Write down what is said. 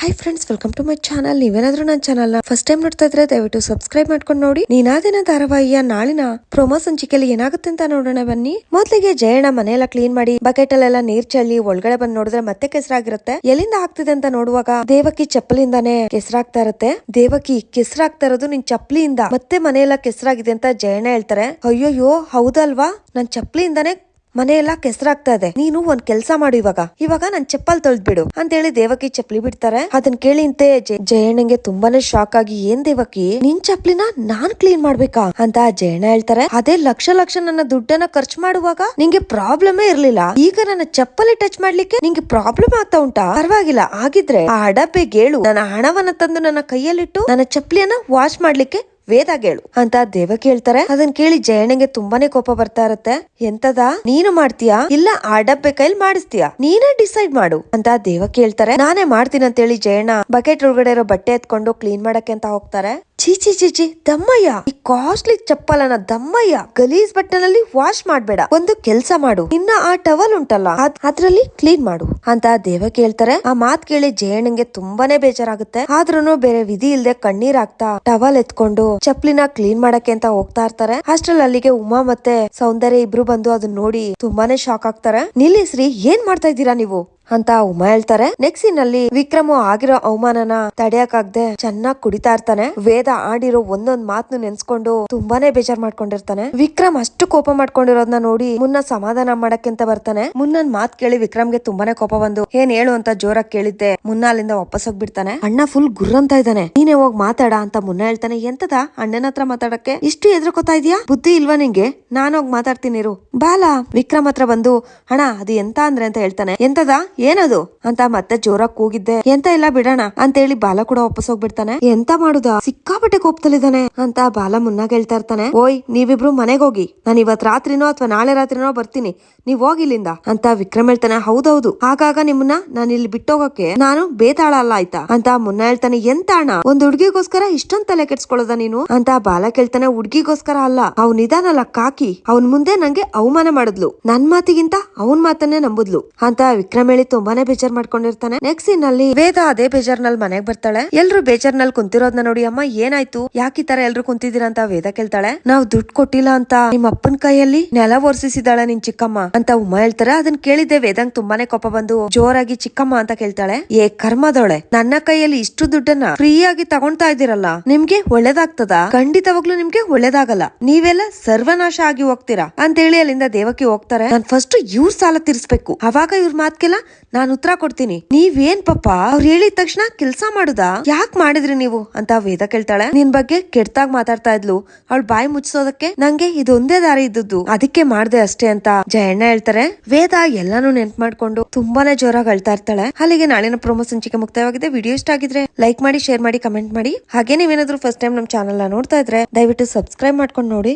Hi friends welcome to my channel ನೀವೇನಾದ್ರೂ ನನ್ನ channel first time ನೋಡ್ತಾ ಇದ್ರೆ ದಯವಿಟ್ಟು ಸಬ್ಸ್ಕ್ರೈಬ್ ಮಾಡ್ಕೊಂಡು ನೋಡಿ. ನೀನಾದಿನ ಧಾರಾವಾಹಿಯ ನಾಳಿನ ಪ್ರೊಮೋ ಸಂಚಿಕೆಯಲ್ಲಿ ಏನಾಗುತ್ತೆ ಅಂತ ನೋಡೋಣ ಬನ್ನಿ. ಮೊದಲಿಗೆ ಜಯಣ್ಣ ಮನೆಯೆಲ್ಲ ಕ್ಲೀನ್ ಮಾಡಿ ಬಕೆಟ್ ಅಲ್ಲೆಲ್ಲ ನೀರ್ ಚೆಲ್ಲಿ, ಒಳಗಡೆ ಬಂದ್ ನೋಡಿದ್ರೆ ಮತ್ತೆ ಕೆಸರಾಗಿರುತ್ತೆ. ಎಲ್ಲಿಂದ ಆಗ್ತಿದೆ ಅಂತ ನೋಡುವಾಗ ದೇವಕಿ ಚಪ್ಪಲಿಂದಾನೆ ಕೆಸರಾಗ್ತಾ ಇರುತ್ತೆ. ದೇವಕಿ ಕೆಸರಾಗ್ತಾ ಇರೋದು ನಿನ್ ಚಪ್ಪಲಿಯಿಂದ. ಮತ್ತೆ ಮನೆಯೆಲ್ಲ ಕೆಸರಾಗಿದೆ ಅಂತ ಜಯಣ್ಣ ಹೇಳ್ತಾರೆ. ಅಯ್ಯೋಯ್ಯೋ, ಹೌದಲ್ವಾ? ನನ್ ಚಪ್ಪಲಿಯಿಂದಾನೇ ಮನೆಯೆಲ್ಲ ಕೆಸರಾಗ್ತಾ ಇದೆ. ನೀನು ಒಂದ್ ಕೆಲ್ಸ ಮಾಡು ಇವಾಗ. ಇವಾಗ ನನ್ ಚಪ್ಪಲ್ ತೊಳ್ದ್ಬಿಡು. ಅಂತ ಹೇಳಿ ದೇವಕಿ ಚಪ್ಲಿ ಬಿಡ್ತಾರೆ. ಅದನ್ ಕೇಳಿ ಇಂತೆ ಜ- ಜಯಣ್ಣಂಗೆ ತುಂಬಾನೇ ಶಾಕ್ ಆಗಿ, ಏನ್ ದೇವಕಿ? ನಿನ್ ಚಪ್ಲಿನ ನಾನ್ ಕ್ಲೀನ್ ಮಾಡ್ಬೇಕಾ? ಅಂತ ಜಯಣ್ಣ ಹೇಳ್ತಾರೆ. ಅದೇ ಲಕ್ಷ ಲಕ್ಷ ನನ್ನ ದುಡ್ಡನ್ನ ಖರ್ಚ್ ಮಾಡುವಾಗ ನಿಂಗೆ ಪ್ರಾಬ್ಲಮೇ ಇರ್ಲಿಲ್ಲ. ಈಗ ನನ್ನ ಚಪ್ಪಲಿ ಟಚ್ ಮಾಡ್ಲಿಕ್ಕೆ ನಿಂಗೆ ಪ್ರಾಬ್ಲಮ್ ಆಗ್ತಾ ಉಂಟಾ? ಪರವಾಗಿಲ್ಲ. ಆಗಿದ್ರೆ ಆ ಅಡಬೆ ಗೇಳು ನನ್ನ ಹಣವನ್ನ ತಂದು ನನ್ನ ಕೈಯಲ್ಲಿಟ್ಟು ನನ್ನ ಚಪ್ಲಿಯನ್ನ ವಾಶ್ ಮಾಡ್ಲಿಕ್ಕೆ ವೇದ ಕೇಳು. ಅಂತ ದೇವ ಕೇಳ್ತಾರೆ. ಅದನ್ ಕೇಳಿ ಜಯಣ್ಣಗೆ ತುಂಬಾನೇ ಕೋಪ ಬರ್ತಾ ಇರುತ್ತೆ. ಎಂತದ ನೀನು ಮಾಡ್ತೀಯಾ? ಇಲ್ಲ, ಆ ಡಬ್ಬೆ ಕೈಲಿ ಮಾಡಿಸ್ತೀಯಾ? ನೀನೇ ಡಿಸೈಡ್ ಮಾಡು ಅಂತ ದೇವ ಕೇಳ್ತಾರೆ. ನಾನೇ ಮಾಡ್ತೀನಿ ಅಂತ ಹೇಳಿ ಜಯಣ್ಣ ಬಕೆಟ್ ಒಳಗಡೆ ಇರೋ ಬಟ್ಟೆ ಎತ್ಕೊಂಡು ಕ್ಲೀನ್ ಮಾಡಕ್ಕೆ ಅಂತ ಹೋಗ್ತಾರೆ. ಚೀಚಿ ಚೀ ಚಿ ದಮ್ಮಯ್ಯ. ಈ ಕಾಸ್ಟ್ಲಿ ಚಪ್ಪಲನ ದಮ್ಮಯ್ಯ ಗಲೀಜ್ ಬಟ್ಟನಲ್ಲಿ ವಾಶ್ ಮಾಡ್ಬೇಡ. ಒಂದು ಕೆಲ್ಸ ಮಾಡು. ಇನ್ನ ಆ ಟವಲ್ ಉಂಟಲ್ಲ, ಅದ್- ಅದ್ರಲ್ಲಿ ಕ್ಲೀನ್ ಮಾಡು. ಅಂತ ದೇವ ಕೇಳ್ತಾರೆ. ಆ ಮಾತ್ ಕೇಳಿ ಜಯಣ್ಣಂಗೆ ತುಂಬಾನೇ ಬೇಜಾರಾಗುತ್ತೆ. ಆದ್ರೂನು ಬೇರೆ ವಿಧಿ ಇಲ್ದೆ ಕಣ್ಣೀರ್ ಹಾಕ್ತಾ ಟವಲ್ ಎತ್ಕೊಂಡು ಚಪ್ಲಿನ ಕ್ಲೀನ್ ಮಾಡಕ್ಕೆ ಅಂತ ಹೋಗ್ತಾ ಇರ್ತಾರೆ. ಅಷ್ಟ್ರಲ್ಲಿ ಅಲ್ಲಿಗೆ ಉಮಾ ಮತ್ತೆ ಸೌಂದರ್ಯ ಇಬ್ರು ಬಂದು ಅದನ್ನ ನೋಡಿ ತುಂಬಾನೇ ಶಾಕ್ ಆಗ್ತಾರೆ. ನಿಲ್ಲಿಸ್ರಿ ಏನ್ ಮಾಡ್ತಾ ಇದ್ದೀರಾ ನೀವು? ಅಂತ ಉಮಾ ಹೇಳ್ತಾರೆ. ನೆಕ್ಸ್ಟ್ ಸೀನ್ ಅಲ್ಲಿ ವಿಕ್ರಮ್ ಆಗಿರೋ ಅವಮಾನನ ತಡೆಯಕ್ಕಾಗ್ದೆ ಚೆನ್ನಾಗ್ ಕುಡಿತಾ ಇರ್ತಾನೆ. ವೇದ ಆಡಿರೋ ಒಂದೊಂದ್ ಮಾತ್ನ ನೆನ್ಸ್ಕೊಂಡು ತುಂಬಾನೇ ಬೇಜಾರ್ ಮಾಡ್ಕೊಂಡಿರ್ತಾನೆ. ವಿಕ್ರಮ್ ಅಷ್ಟು ಕೋಪ ಮಾಡ್ಕೊಂಡಿರೋದ್ನ ನೋಡಿ ಮುನ್ನ ಸಮಾಧಾನ ಮಾಡಕ್ಕೆ ಅಂತ ಬರ್ತಾನೆ. ಮುನ್ನನ್ ಮಾತ್ ಕೇಳಿ ವಿಕ್ರಮ್ಗೆ ತುಂಬಾನೇ ಕೋಪ ಬಂದು, ಏನ್ ಹೇಳು ಅಂತ ಜೋರಾಗಿ ಕೇಳಿದ್ದೆ. ಮುನ್ನ ಅಲ್ಲಿಂದ ವಾಪಸ್ ಹೋಗ್ಬಿಡ್ತಾನೆ. ಅಣ್ಣ ಫುಲ್ ಗುರ್ರಂತ ಇದ್ದಾನೆ. ನೀನೇ ಹೋಗ್ ಮಾತಾಡ? ಅಂತ ಮುನ್ನ ಹೇಳ್ತಾನೆ. ಎಂತದ? ಅಣ್ಣನ ಹತ್ರ ಮಾತಾಡಕ್ಕೆ? ಇಷ್ಟು ಎದ್ರಕೋತಾ ಇದೀಯಾ? ಬುದ್ಧಿ ಇಲ್ವಾ ನಿಂಗೆ? ನಾನು ಹೋಗ್ ಮಾತಾಡ್ತೀನಿ ಬಾಲ? ವಿಕ್ರಮ್ ಹತ್ರ ಬಂದು, ಅಣ್ಣ, ಅದು ಎಂತ ಅಂದ್ರೆ? ಅಂತ ಹೇಳ್ತಾನೆ. ಎಂತದ? ಏನದು? ಅಂತ ಮತ್ತೆ ಜೋರಾಗಿ ಕೂಗಿದ್ದೆ. ಎಂತ ಇಲ್ಲ ಬಿಡೋಣ ಅಂತ ಹೇಳಿ ಬಾಲ ಕೂಡ ವಾಪಸ್ ಹೋಗ್ಬಿಡ್ತಾನೆ. ಎಂತ ಮಾಡುದ? ಸಿಕ್ಕಾಪಟ್ಟೆ ಕೋಪದಲ್ಲಿದ್ದಾನೆ ಅಂತ ಬಾಲ ಮುನ್ನಾಗ ಹೇಳ್ತಾ ಇರ್ತಾನೆ. ಓಯ್, ನೀವಿಬ್ರು ಮನೆಗೆ ಹೋಗಿ. ನಾನು ಇವತ್ ರಾತ್ರಿನೋ ಅಥವಾ ನಾಳೆ ರಾತ್ರಿನೋ ಬರ್ತೀನಿ. ನೀವ್ ಹೋಗಿ ಇಲ್ಲಿಂದ ಅಂತ ವಿಕ್ರಮ್ ಹೇಳ್ತಾನೆ. ಹೌದೌದು. ಹಾಗಾಗ ನಿಮ್ಮನ್ನ ನಾನು ಇಲ್ಲಿ ಬಿಟ್ಟೋಗಕ್ಕೆ ನಾನು ಬೇತಾಳ ಅಲ್ಲ ಆಯ್ತಾ? ಅಂತ ಮುನ್ನ ಹೇಳ್ತಾನೆ. ಎಂತ ಅಣ್ಣ? ಒಂದ್ ಹುಡುಗಿಗೋಸ್ಕರ ಇಷ್ಟೊಂದ್ ತಲೆ ಕೆಡ್ಸ್ಕೊಳ್ಳೋದ ನೀನು? ಅಂತ ಬಾಲ ಕೇಳ್ತಾನೆ. ಹುಡ್ಗಿಗೋಸ್ಕರ ಅಲ್ಲ. ಅವ್ನ್ ನಿಧಾನಲ್ಲ ಕಾಕಿ. ಅವನ್ ಮುಂದೆ ನಂಗೆ ಅವಮಾನ ಮಾಡಿದ್ಲು. ನನ್ ಮಾತಿಗಿಂತ ಅವನ್ ಮಾತನ್ನೇ ನಂಬುದ್ಲು. ಅಂತ ವಿಕ್ರಮ್ ಹೇಳಿ ತುಂಬಾನೇ ಬೇಜಾರ್ ಮಾಡ್ಕೊಂಡಿರ್ತಾನೆ. ನೆಕ್ಸ್ಟ್ ಸೀನ್ ಅಲ್ಲಿ ವೇದ ಅದೇ ಬೇಜಾರ್ನಲ್ಲಿ ಮನೆಗ್ ಬರ್ತಾಳೆ. ಎಲ್ರು ಬೇಜಾರ್ನಲ್ಲಿ ಕುಂತಿರೋದ್ನ ನೋಡಿ ಅಮ್ಮ ಏನಾಯ್ತು? ಯಾಕೆ ತರ ಎಲ್ರು ಕುಂತಿದ್ದೀರಾ ಅಂತ ವೇದ ಕೇಳ್ತಾಳೆ. ನಾವ್ ದುಡ್ಡು ಕೊಟ್ಟಿಲ್ಲ ಅಂತ ನಿಮ್ಮ ಅಪ್ಪನ ಕೈಯಲ್ಲಿ ನೆಲ ಒರ್ಸಿಸಿದಾಳೆ ನಿನ್ ಚಿಕ್ಕಮ್ಮ ಅಂತ ಉಮಾ ಹೇಳ್ತಾರೆ. ಅದನ್ನ ಕೇಳಿದ್ದೆ ವೇದಂಗ್ ತುಂಬಾನೇ ಕೋಪ ಬಂದು ಜೋರಾಗಿ ಚಿಕ್ಕಮ್ಮ ಅಂತ ಕೇಳ್ತಾಳೆ. ಏ ಕರ್ಮದೊಳೆ, ನನ್ನ ಕೈಯಲ್ಲಿ ಇಷ್ಟು ದುಡ್ಡನ್ನ ಫ್ರೀ ಆಗಿ ತಗೊಂತಾ ಇದ್ದೀರಲ್ಲ, ನಿಮ್ಗೆ ಒಳ್ಳೇದಾಗ್ತದ? ಖಂಡಿತವಾಗ್ಲೂ ನಿಮ್ಗೆ ಒಳ್ಳೇದಾಗಲ್ಲ. ನೀವೆಲ್ಲ ಸರ್ವನಾಶ ಆಗಿ ಹೋಗ್ತೀರಾ ಅಂತ ಹೇಳಿ ಅಲ್ಲಿಂದ ದೇವಕ್ಕೆ ಹೋಗ್ತಾರೆ. ನಾನ್ ಫಸ್ಟ್ ಇವ್ರ ಸಾಲ ತೀರ್ಸ್ಬೇಕು. ಅವಾಗ ಇವ್ರ ಮಾತ್ಕೆಲ್ಲ ನಾನ್ ಉತ್ತರ ಕೊಡ್ತೀನಿ. ನೀವೇನ್ ಪಾಪ? ಅವ್ರು ಹೇಳಿದ ತಕ್ಷಣ ಕೆಲ್ಸ ಮಾಡುದಾ? ಯಾಕ್ ಮಾಡಿದ್ರಿ ನೀವು? ಅಂತ ವೇದ ಕೇಳ್ತಾಳೆ ನಿನ್ ಬಗ್ಗೆ ಕೆಟ್ಟಾಗ್ ಮಾತಾಡ್ತಾ ಇದ್ಲು. ಅವಳ ಬಾಯಿ ಮುಚ್ಚಿಸೋದಕ್ಕೆ ನಂಗೆ ಇದೊಂದೇ ದಾರಿ ಇದ್ದದ್ದು. ಅದಕ್ಕೆ ಮಾಡ್ದೆ ಅಷ್ಟೇ ಅಂತ ಜಯಣ್ಣ ಹೇಳ್ತಾರೆ. ವೇದ ಎಲ್ಲಾನು ನೆನ್ಪ್ ಮಾಡ್ಕೊಂಡು ತುಂಬಾನೇ ಜೋರಾಗಿ ಅಳ್ತಾ ಇರ್ತಾಳೆ. ಅಲ್ಲಿಗೆ ನಾಳಿನ ಪ್ರೊಮೋ ಸಂಚಿಕೆ ಮುಕ್ತಾಯವಾಗಿದೆ. ವಿಡಿಯೋ ಇಷ್ಟ ಆಗಿದ್ರೆ ಲೈಕ್ ಮಾಡಿ, ಶೇರ್ ಮಾಡಿ, ಕಮೆಂಟ್ ಮಾಡಿ. ಹಾಗೆ ನೀವೇನಾದ್ರೂ ಫಸ್ಟ್ ಟೈಮ್ ನಮ್ ಚಾನಲ್ ನೋಡ್ತಾ ಇದ್ರೆ ದಯವಿಟ್ಟು ಸಬ್ಸ್ಕ್ರೈಬ್ ಮಾಡ್ಕೊಂಡು ನೋಡಿ.